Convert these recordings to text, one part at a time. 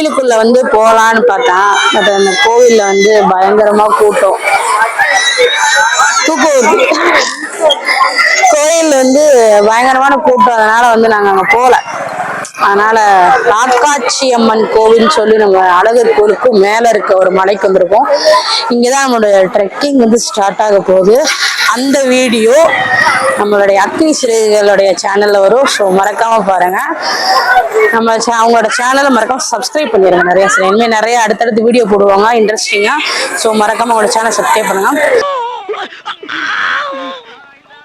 கோயிலுக்குள்ள வந்து போகலான்னு பார்த்தா பட் அந்த கோவில்ல வந்து பயங்கரமா கூட்டம். தூக்கம் வருது கோயில் வந்து பயங்கரமான கூட்டம். அதனால வந்து நாங்க அங்க போல. அதனால காக்காட்சி அம்மன் கோவில் சொல்லி நம்ம அழகர் கோயிலுக்கு மேல இருக்க ஒரு மலைக்கு வந்திருக்கோம். இங்கதான் நம்மளோட ட்ரெக்கிங் வந்து ஸ்டார்ட் ஆக போகுது. அந்த வீடியோ நம்மளுடைய அக்னி சிறுகளுடைய சேனல்ல வரும். ஸோ மறக்காம பாருங்க. நம்ம cha- அவங்களோட சேனலை மறக்காம சப்ஸ்கிரைப் பண்ணிடுங்க நிறைய சரி இனிமேல் நிறைய அடுத்தடுத்து வீடியோ போடுவாங்க. இன்ட்ரெஸ்டிங்கா ஸோ மறக்காம அவங்களோட சேனல் சப்ஸ்கிரைப் பண்ணுங்க.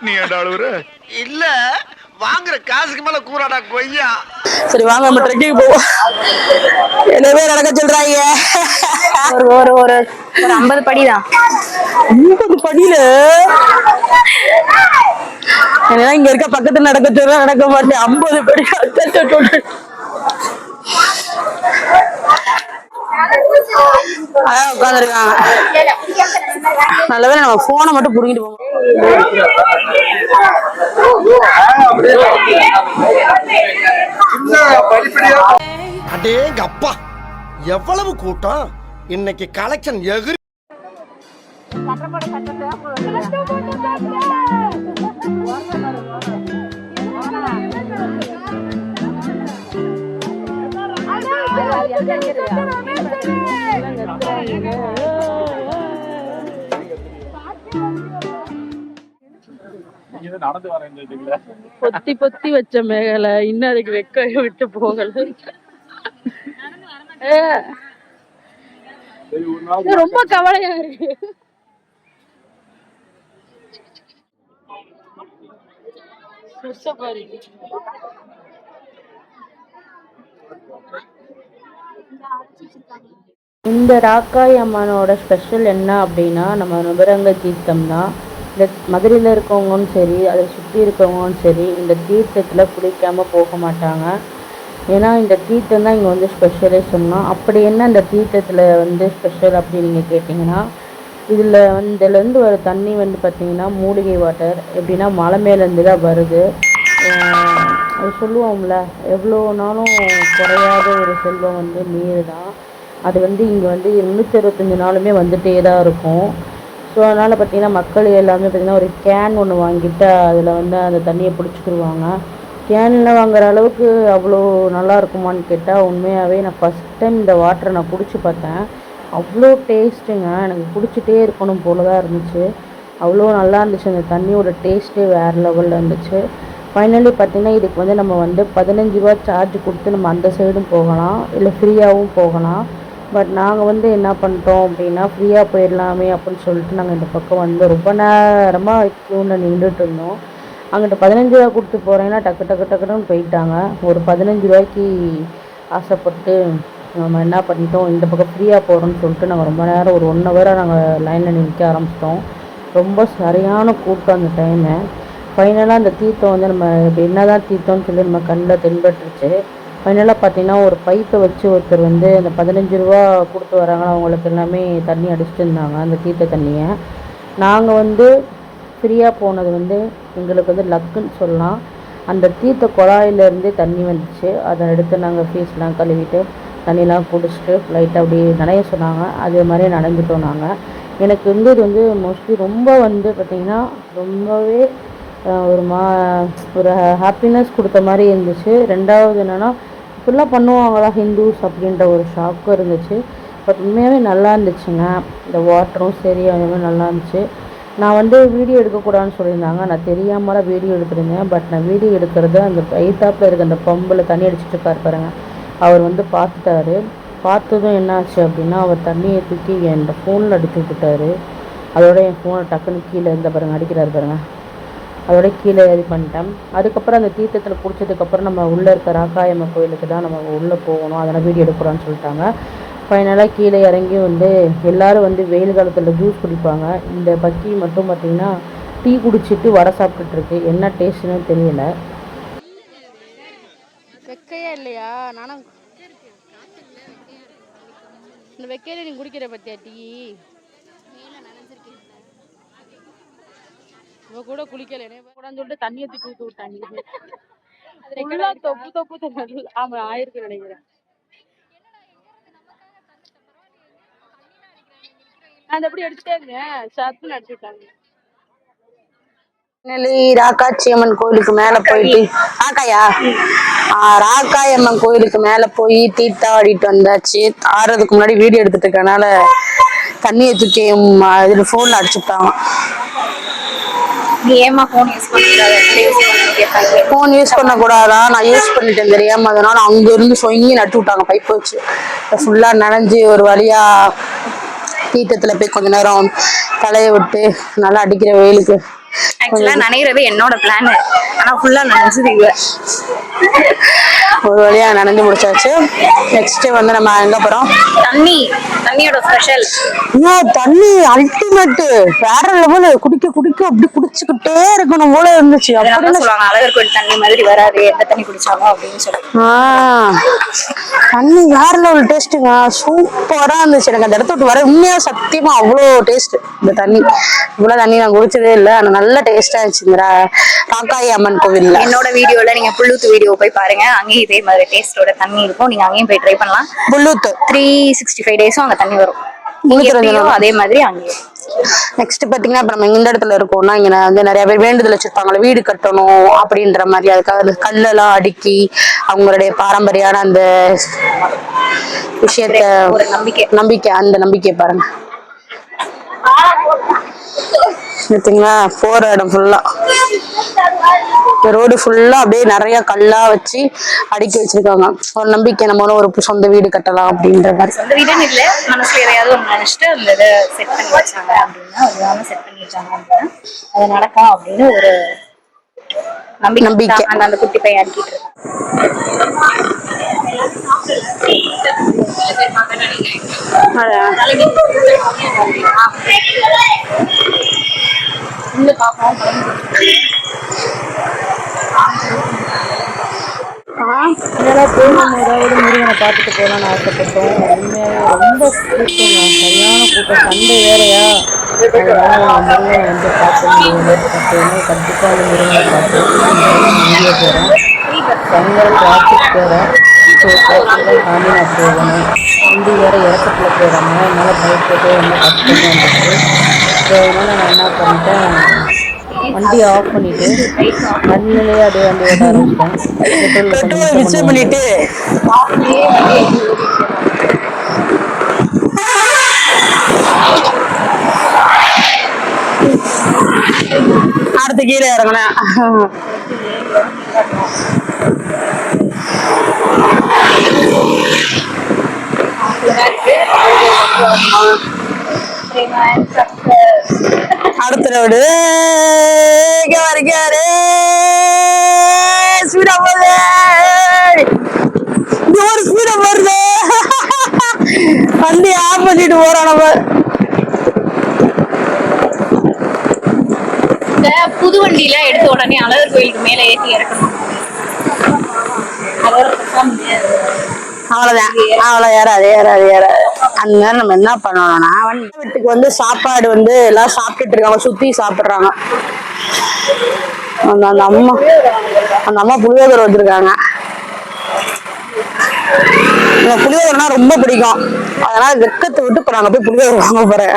நீ இல்ல. வாங்குற காசுக்கு மேல கூறாடா கொய்யா. சரி வாங்க நம்ம ட்ரெக்கிங் போவோம். என்னவே நடக்க சொல்றாங்க? ஒரு ஒரு ஒரு ஒரு ஐம்பது படி தான் ஐம்பது படியில? என்னன்னா இங்க இருக்க பக்கத்துல நடக்க சொல்ல நடக்க மாட்டேன். ஐம்பது படி அதான் உட்காந்துருக்காங்க நல்லவேளை நம்ம போனை மட்டும் புடுங்கிட்டு போவோம் அடேங்க அப்பா. எவ்வளவு கூட்டம்? இன்னைக்கு கலெக்ஷன் எகிரி. சொல்லிட்டீங்களா பொத்தி பொத்தி வச்ச மேகலை இன்னும் அதுக்கு வெக்க விட்டு போகல. ரொம்ப கவலையா இருக்கு. சுசப்பாரி. இந்த ராக்காய் அம்மனோட ஸ்பெஷல் என்ன அப்படின்னா நம்ம நுபரங்க தீர்த்தம் தான் இந்த மதுரையில் இருக்கவங்களும் சரி அதை சுற்றி இருக்கவங்களும் சரி இந்த தீர்த்தத்தில் குளிக்காமல் போக மாட்டாங்க. ஏன்னா இந்த தீர்த்தம் தான் இங்கே வந்து ஸ்பெஷலே சொன்னோம் அப்படி என்ன இந்த தீர்த்தத்தில் வந்து ஸ்பெஷல் அப்படின்னு நீங்கள் கேட்டிங்கன்னா இதில் வந்து இதுலேருந்து வர தண்ணி வந்து பார்த்திங்கன்னா மூலிகை வாட்டர் எப்படின்னா மலை மேலேருந்து தான் வருது. அது சொல்லுவோம்ல எவ்வளோ நாளும் குறையாத ஒரு செல்வம் வந்து நீர் தான் அது வந்து இங்கே வந்து முந்நூற்றி அறுபத்தஞ்சு நாளுமே வந்துட்டே தான் இருக்கும். ஸோ அதனால் பார்த்தீங்கன்னா மக்கள் எல்லாமே பார்த்தீங்கன்னா ஒரு கேன் ஒன்று வாங்கிட்டு அதில் வந்து அந்த தண்ணியை பிடிச்சிக்கிடுவாங்க கேனில் வாங்குற அளவுக்கு அவ்வளோ நல்லா இருக்குமான்னு கேட்டால் உண்மையாகவே நான் ஃபஸ்ட் டைம் இந்த வாட்டரை நான் பிடிச்சி பார்த்தேன். அவ்வளோ டேஸ்ட்டுங்க எனக்கு பிடிச்சிட்டே இருக்கணும் போல தான் இருந்துச்சு. அவ்வளோ நல்லா இருந்துச்சு. அந்த தண்ணியோட டேஸ்ட்டே வேறு லெவலில் இருந்துச்சு. ஃபைனலி பார்த்தீங்கன்னா இதுக்கு வந்து நம்ம வந்து பதினஞ்சு ரூபா சார்ஜ் கொடுத்து நம்ம அந்த சைடும் போகலாம். இல்லை ஃப்ரீயாகவும் போகலாம். பட் நாங்கள் வந்து என்ன பண்ணிட்டோம் அப்படின்னா ஃப்ரீயாக போயிடலாமே அப்படின்னு சொல்லிட்டு நாங்கள் இந்த பக்கம் வந்து ரொம்ப நேரமாக க்யூனில் நின்றுட்டு இருந்தோம். அங்கிட்ட பதினஞ்சு ரூபா கொடுத்து போகிறேன்னா டக்கு டக்கு டக்குன்னு போயிட்டாங்க. ஒரு பதினஞ்சு ரூபாய்க்கு ஆசைப்பட்டு நம்ம என்ன பண்ணிட்டோம் இந்த பக்கம் ஃப்ரீயாக போகிறோம்னு சொல்லிட்டு நாங்கள் ரொம்ப நேரம் ஒரு ஒன் ஹவராக நாங்கள் லைனில் நிற்க ஆரம்பிச்சிட்டோம். ரொம்ப சரியான கூட்டம் அந்த டைமு ஃபைனலாக அந்த தீர்த்தம் வந்து நம்ம என்ன என்னதான் தீர்த்தம்னு சொல்லி நம்ம கண்ணில் தென்பட்டுருச்சு. ஃபைனலாக பார்த்தீங்கன்னா ஒரு பைப்பை வச்சு ஒருத்தர் வந்து அந்த பதினஞ்சு ரூபா கொடுத்து வராங்க. அவங்களுக்கு எல்லாமே தண்ணி அடிச்சிட்டு இருந்தாங்க அந்த தீர்த்த தண்ணியை. நாங்கள் வந்து ஃப்ரீயாக போனது வந்து எங்களுக்கு வந்து லக்குன்னு சொல்லலாம். அந்த தீர்த்த குழாயிலேருந்தே தண்ணி வந்துச்சு. அதை எடுத்து நாங்கள் ஃபீஸ்லாம் கழுவிட்டு தண்ணிலாம் குடிச்சிட்டு லைட்டாக அப்படி நனைய சொன்னாங்க. அதே மாதிரி நனைஞ்சிட்டோம் நாங்கள் எனக்கு வந்து இது வந்து மோஸ்ட்லி ரொம்ப வந்து பார்த்திங்கன்னா ரொம்பவே ஒரு மா ஒரு ஹாப்பினஸ் கொடுத்த மாதிரி இருந்துச்சு. ரெண்டாவது என்னென்னா இப்படிலாம் பண்ணுவாங்களா ஹிந்துஸ் அப்படின்ற ஒரு ஷாக்கும் இருந்துச்சு. பட் உண்மையாகவே நல்லா இருந்துச்சுங்க. இந்த வாட்டரும் சரி அதுவுமே நல்லா இருந்துச்சு. நான் வந்து வீடியோ எடுக்கக்கூடாதுன்னு சொல்லியிருந்தாங்க. நான் தெரியாமல் வீடியோ எடுத்திருந்தேன். பட் நான் வீடியோ எடுக்கிறது அந்த ஐத்தாப்பில் இருக்க அந்த பம்பில் தண்ணி அடிச்சிட்டு இருக்காரு பாருங்க. அவர் வந்து பார்த்துட்டாரு. பார்த்ததும் என்னாச்சு அப்படின்னா அவர் தண்ணியை தூக்கி என் ஃபோனில் அடிச்சு விட்டுட்டாரு. அதோட என் ஃபோனை டக்குன்னு கீழே இருந்த பாருங்க அடிக்கிறாரு பாருங்கள் அதோட கீழே இது பண்ணிட்டேன். அதுக்கப்புறம் அந்த தீர்த்தத்தில் பிடிச்சதுக்கப்புறம் நம்ம உள்ளே இருக்க ராக்காயம்ம கோயிலுக்கு தான் நம்ம உள்ளே போகணும். அதெல்லாம் வீடியோ எடுக்கிறோன்னு சொல்லிட்டாங்க. ஃபைனலாக கீழே இறங்கி வந்து எல்லோரும் வந்து வெயில் காலத்தில் ஜூஸ் குடிப்பாங்க. இந்த பக்கி மட்டும் பார்த்திங்கன்னா டீ குடிச்சிட்டு வடை சாப்பிட்டுட்டு என்ன டேஸ்ட்னு தெரியல. வெக்கையா இல்லையா? நானும் இந்த வெக்கையில நீ குடிக்கிற பத்தியா டீ? இவ கூட குளிக்கல. கூடான்னு சொல்லிட்டு தண்ணியை தூக்கி விட்டாங்க தொப்பு தொப்பு ஆமா ஆயிருக்கு நினைக்கிறேன். அந்த எப்படி அடிச்சுட்டாங்க சத்து அடிச்சுட்டாங்க நெல்லி ராக்காட்சி அம்மன் கோயிலுக்கு மேல போயிட்டு ராக்காயா? ராக்காய் அம்மன் கோயிலுக்கு மேல போய் தீர்த்தாடிட்டு வந்தாச்சு. ஆடுறதுக்கு முன்னாடி வீடியோ எடுத்துட்டு இருக்கனால தண்ணியை தூக்கி இதில் போன்ல அடிச்சுட்டாங்க நீ ஏமா போன் யூஸ் பண்ணிடாத யூஸ் பண்ணி கேட்பாங்க போன் யூஸ் பண்ண கூடாதா நான் யூஸ் பண்ணிட்டேன் தெரியாம அதனால அங்க இருந்து சொங்கி நட்டு விட்டாங்க. பைப் வச்சு ஃபுல்லா நனைஞ்சு ஒரு வழியா தீர்த்தத்துல போய் கொஞ்ச நேரம் தலைய விட்டு நல்லா அடிக்கிற வெயிலுக்கு ஆக்சுவலா நனைகிறது என்னோட பிளான் ஆனா ஃபுல்லா நினைச்சது இவ. ஒரு வழியா நனைஞ்சு முடிச்சாச்சு. நெக்ஸ்ட் வந்து நம்ம எங்க போறோம்? தண்ணி தண்ணியோட ஸ்பெஷல் தண்ணி அல்டிமேட் வேற லெவல் குடிக்க குடிக்க அப்படி குடிச்சுக்கிட்டே இருக்கணும் போல இருந்துச்சு. அப்படின்னு சொல்லுவாங்க அழகர் கோயில் தண்ணி மாதிரி வராது. எந்த தண்ணி குடிச்சாலும் அப்படின்னு சொல்லி தண்ணி வேற லெவல் டேஸ்ட்டுங்க சூப்பரா இருந்துச்சு எனக்கு. அந்த இடத்த விட்டு வர உண்மையா சத்தியமா அவ்வளோ டேஸ்ட் இந்த தண்ணி. இவ்வளவு தண்ணி நான் குடிச்சதே இல்லை. ஆனா நல்ல டேஸ்டா இருந்துச்சு இந்த ராக்காயி அம்மன் கோவில்ல. என்னோட வீடியோல நீங்க புள்ளுத்து வீடியோ போய் பாருங்க. அங்கேயும் இதே மாதிரி டேஸ்டோட தண்ணி இருக்கும். நீங்க அங்கேயும் போய் ட்ரை பண்ணலாம். புல்லூத்து. த்ரீ சிக்ஸ்டி ஃபைவ் டேஸும் அங்க தண்ணி வரும். முன்னூத்தி இங்க இருபது எப்படியோ நாள். அதே மாதிரி அங்கேயும். நெக்ஸ்ட் பாத்தீங்கன்னா இப்ப நம்ம இந்த இடத்துல இருக்கோம்னா இங்க வந்து நிறைய பேர் வேண்டுதல் வச்சிருப்பாங்கல்ல வீடு கட்டணும் அப்படின்ற மாதிரி. அதுக்காக கல்லெல்லாம் அடுக்கி அவங்களுடைய பாரம்பரியான அந்த விஷயத்த ஒரு நம்பிக்கை. நம்பிக்கை அந்த நம்பிக்கை பாருங்க. பார்த்தீங்களா போற இடம் ஃபுல்லா ரோடு ஃபுல்லா அப்படியே நிறைய கல்லா வச்சு அடுக்கி வச்சிருக்காங்க. ஒரு நம்பிக்கை நம்ம ஒரு சொந்த வீடு கட்டலாம் அப்படின்ற மாதிரி. சொந்த வீடுன்னு இல்ல மனசுல எதையாவது ஒண்ணு நினைச்சிட்டு அந்த இதை செட் பண்ணி வச்சாங்க அப்படின்னா அதுதான் செட் பண்ணி வச்சாங்க அப்படின்னா அது நடக்கும் அப்படின்னு ஒரு நம்பிக்கை நம்பிக்கை. அந்த குட்டி பையன் அடிக்கிட்டு இருக்கான். போகணும் ஏதாவது முருகனை பார்த்துட்டு போகலான்னு ஆசைப்பட்டோம். உண்மையாகவே ரொம்ப கூட்டங்க சரியான கூட்டம். சண்டை வேறையா? அதனால முருகனை வந்து பார்க்க அப்படின்னு கண்டிப்பாக முருகனை பார்த்து வீடியோ போகிறேன் பயங்கர டிராஃபிக் வேறு ஸோ தாண்டி நான் போகணும் வண்டி வேறு இறக்கத்தில் போகிறாங்க என்னால் பைக் போட்டு என்ன கஷ்டமாக இருந்துச்சு ஸோ அதனால் நான் என்ன பண்ணிட்டேன் வண்டி ஆஃப் பண்ணிட்டு மண்ணிலே அப்படியே வண்டி ஓட்ட ஆரம்பிச்சிட்டேன் பெட்ரோல் பெட்ரோல் பண்ணிட்டு அடுத்து கீழே இறங்கினேன் அடுத்த ரோடு இங்க ஸ்பீடா போகுது ஒரு ஸ்பீடா போறது வண்டி ஆஃப் பண்ணிட்டு போறோம் நம்ம புது வண்டியில எடுத்த உடனே அழகர் கோயிலுக்கு மேல ஏற்றி இறக்கணும். அதோட முடியாது. அவ்வளவுதான். அவ்வளோ ஏறாது ஏறாது ஏறாது. அந்த நேரம் நம்ம என்ன பண்ணணும்னா வீட்டுக்கு வந்து சாப்பாடு வந்து எல்லாம் சாப்பிட்டுட்டு இருக்காங்க. சுத்தி சாப்பிடுறாங்க. அந்த அந்த அம்மா அந்த அம்மா புளியோதரை வச்சிருக்காங்க. எனக்கு புளியோதரைனா ரொம்ப பிடிக்கும். அதனால வெக்கத்தை விட்டு இப்ப நாங்க போய் புளியோதரை வாங்க போறேன்.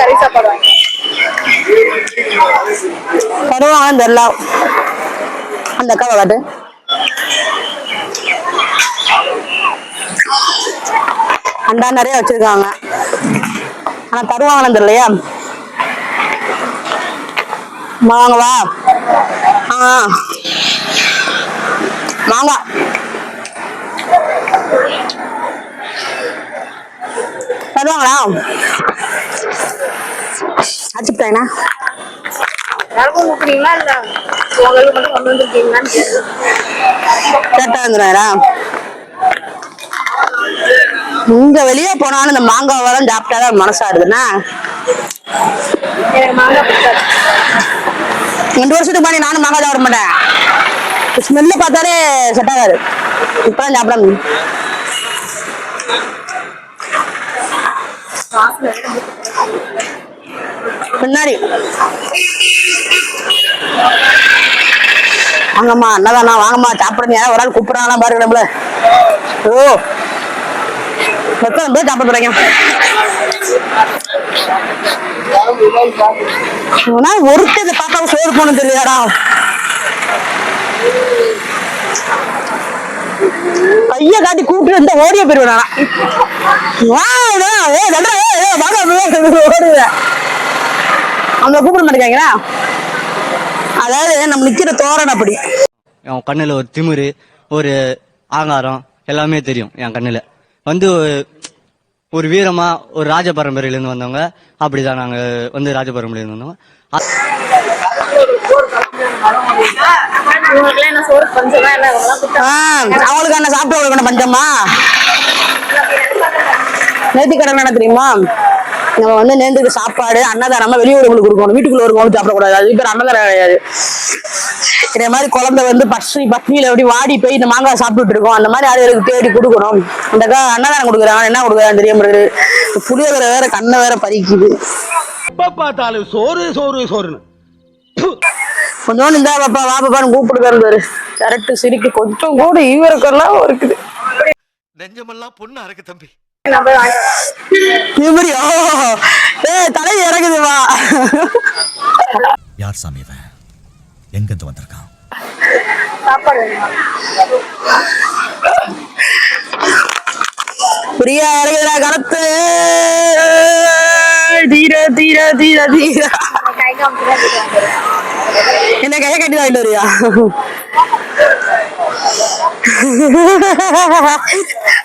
கறி சாப்பாடு வாங்கி? தருவாங்கன்னு தெரியல. அந்த அக்காவை காட்டு அண்டா நிறைய வச்சிருக்காங்க. ஆனா தருவாங்கன்னு தெரியலையா? வாங்க வா. ஆ வாங்க. தருவாங்களா? அச்சுட்டாங்கண்ணா யாருக்கும் ஊத்துறீங்களா இல்ல உங்களுக்கு மட்டும் கொண்டு வந்திருக்கீங்களான்னு கேட்டு கேட்டா வந்துடுறா இங்க வெளியே போனாலும் இந்த மாங்காய் வரம் சாப்பிட்டாதான் மனசாடுதுன்னா? ரெண்டு வருஷத்துக்கு முன்னாடி நானும் மாங்காய் சாப்பிட மாட்டேன். ஸ்மெல்லு பார்த்தாலே செட் ஆகாது. இப்பதான் சாப்பிட முடியும். பின்னாடி. வாங்கம்மா அண்ணதானா வாங்கம்மா சாப்பிடுங்க. ஒரு ஆள் கூப்பிடுறாங்களா பாருங்க நம்மள ஓ. எத்தனை பேர் சாப்பிட போறீங்க ஒருத்தர் இதை பார்த்தா சோறு போன தெரியாடா கைய காட்டி கூப்பிட்டு இருந்தா ஓடிய போயிருவேன் வா ஓடுவேன் அவங்க கூப்பிட மாட்டேங்கிறா அதாவது நம்ம நிக்கிற தோரணை அப்படி என் கண்ணுல ஒரு திமிரு ஒரு ஆங்காரம் எல்லாமே தெரியும். என் கண்ணுல. வந்து ஒரு வீரமா ஒரு ராஜ இருந்து வந்தவங்க. அப்படிதான் நாங்க வந்து ராஜ இருந்து வந்தவங்க அ- என்ன சாப்பிட்டு அவங்களுக்கு என்ன சாப்பிட்டவங்களுக்கு என்ன என்ன தெரியுமா? நம்ம வந்து நேர்ந்துக்கு சாப்பாடு அன்னதானமா வெளியூர்களுக்கு கொடுக்கணும். வீட்டுக்குள்ள இருக்கவங்க சாப்பிடக்கூடாது. அது பேர் அன்னதானம் கிடையாது. இதே மாதிரி குழந்தை வந்து பசி பட்னியில எப்படி வாடி போய் இந்த மாங்காய் சாப்பிட்டுட்டு இருக்கோம். அந்த மாதிரி ஆளுகளுக்கு தேடி கொடுக்கணும். அந்த அன்னதானம் கொடுக்குறாங்க. என்ன கொடுக்குறாங்க தெரிய மாட்டேங்குது. புளியோதரை வேற கண்ணை வேற பறிக்குது. எப்ப பார்த்தாலும் சோறு சோறு சோறுன்னு. கொஞ்சோண்டு இந்த பாப்பா வா பாப்பான்னு கூப்பிடுறாரு கரெக்ட் சிரிக்கு கொஞ்சம் கூட ஈவருக்கெல்லாம் இருக்குது நெஞ்சமெல்லாம் பொண்ணு அறக்கு தம்பி. இவரியா ஏ தலை இறங்குதுவா யார் சாமி இவன்? எங்கிருந்து வந்திருக்கான்? பிரியா இறங்குதுடா கலத்து தீர தீர தீர தீர. என்ன கையை கட்டி வாங்கிட்டு வரியா?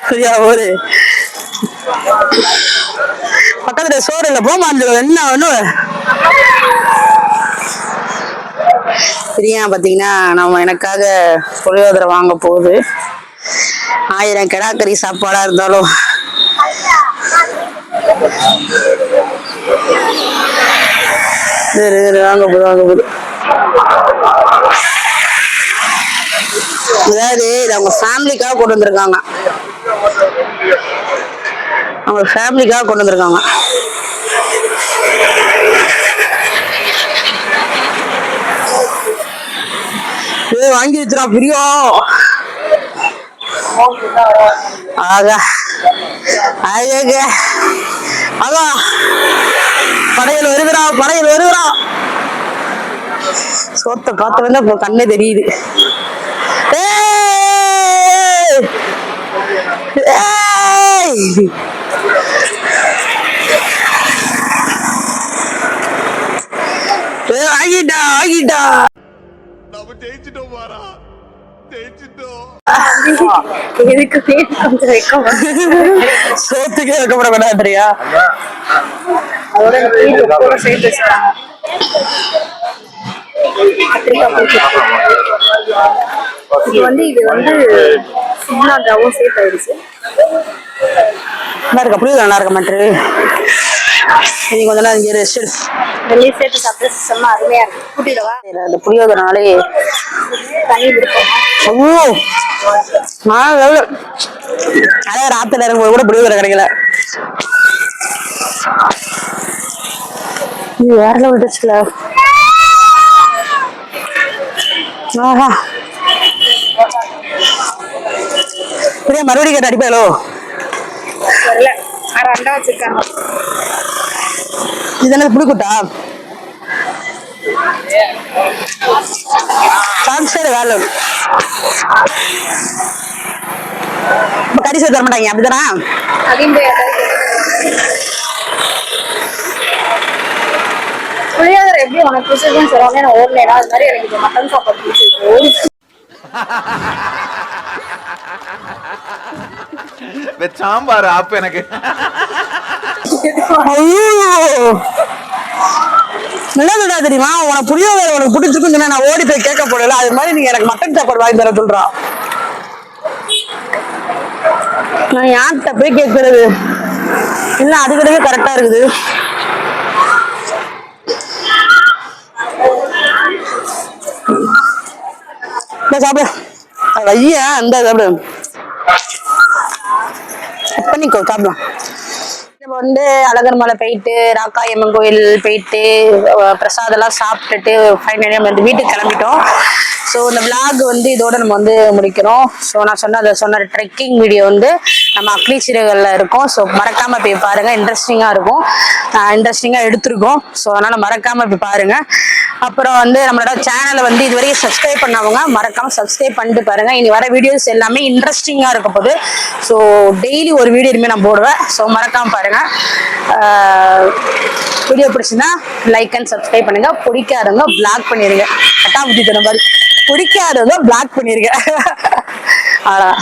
சரியா ஒரு பக்கத்துல சோறு இல்ல போமா என்ன ஒண்ணு? பிரியா பாத்தீங்கன்னா நம்ம எனக்காக புளியோதரை வாங்க போகுது. ஆயிரம் கிடாக்கறி சாப்பாடா இருந்தாலும். சரி சரி வாங்க போது வாங்க போது. அதாவது இது அவங்க ஃபேமிலிக்காக கொண்டு வந்திருக்காங்க. அவங்க ஃபேமிலிக்காக கொண்டு வந்திருக்காங்க. ஏ வாங்கி வச்சுடா பிரியம் ஆகா. அழக அதான் படையல் வருகிறா படையல் வருகிறா. சோத்தை பார்த்த வந்து இப்போ கண்ணே தெரியுது. ஆகிட்டா ஆகிட்டா. நம்ம ஜெயிச்சிட்டோம் மாறா எதுக்கு பேர் கொஞ்சம் வைக்கமா? சோத்துக்கே வைக்கப்படக்கூடாதுறியா அதோட இந்த கீழே கூட சேர்த்து வச்சுட்டாங்க. இது வந்து இது வந்து சிம்லாண்டாவும் சேர்த்து ஆயிடுச்சு. நல்லா இருக்கா? புரியுது? நல்லா இருக்க மாட்டு? நீ கொஞ்ச நேரம் இங்கே ரெஸ்ட் வெளியே சேர்த்து சாப்பிட்டு செம்ம அருமையா இருக்கு. கூட்டிடவா அந்த விருப்பம் ஐயோ நான் எவ்வளோ அதே ராத்திரி இறங்கும்போது கூட புளியோதரை கிடைக்கல இது வேற லெவல் டேஸ்ட்ல ஆஹா. பிரியா மறுபடியும் கேட்ட அடிப்பாளோ இது என்ன புளிக்குட்டா? level. இப்ப கறி சேர்த்து தர மாட்டாங்க அப்படிதானா புளியோதரை எப்படி உனக்கு பிடிச்சிருக்குன்னு சொல்லுவாங்க? நான் ஓடலைடா அது மாதிரி எனக்கு மட்டன் சாப்பாடு பிடிச்சிருக்கு. ஓடி சாம்பார் ஆப் எனக்கு. ஐயோ என்ன சொல்றா தெரியுமா? உனக்கு புளியோதரை உனக்கு பிடிச்சிருக்குன்னு சொன்னா நான் ஓடி போய் கேட்க போடல அது மாதிரி நீங்க எனக்கு மட்டன் சாப்பாடு வாங்கி தர சொல்றா. நான் யார்கிட்ட போய் கேட்கறது இல்ல அது கிடையாது கரெக்டா இருக்குது. சாப்பிடு. ஐயா அந்த சாப்பிடு. பண்ணிக்கோ சாப்பிடலாம் நம்ம வந்து அழகர் மலை போயிட்டு ராக்காயம்மன் கோயில் போயிட்டு பிரசாதெல்லாம் சாப்பிட்டுட்டு ஃபைனலி நம்ம வந்து வீட்டுக்கு கிளம்பிட்டோம். ஸோ இந்த விளாக் வந்து இதோட நம்ம வந்து முடிக்கிறோம். ஸோ நான் சொன்ன அதை சொன்ன ட்ரெக்கிங் வீடியோ வந்து நம்ம அக்னிச்சிறைகள்ல இருக்கோம். ஸோ மறக்காம போய் பாருங்க. இன்ட்ரெஸ்டிங்காக இருக்கும். இன்ட்ரெஸ்டிங்காக எடுத்திருக்கோம். ஸோ அதனால மறக்காம போய் பாருங்க. அப்புறம் வந்து நம்மளோட சேனலை வந்து இதுவரையும் சப்ஸ்கிரைப் பண்ணவங்க மறக்காம சப்ஸ்கிரைப் பண்ணிட்டு பாருங்க. இனி வர வீடியோஸ் எல்லாமே இன்ட்ரெஸ்டிங்கா இருக்க போகுது. ஸோ டெய்லி ஒரு வீடியோ இனிமேல் நான் போடுவேன். ஸோ மறக்காம பாருங்க. வீடியோ பிடிச்சிருந்தா லைக் அண்ட் சப்ஸ்கிரைப் பண்ணுங்க. பிடிக்காதவங்க பிளாக் பண்ணிருங்க. கட்டா புத்தி தர மாதிரி பிடிக்காதவங்க பிளாக் பண்ணிருங்க. அவ்வளோதான்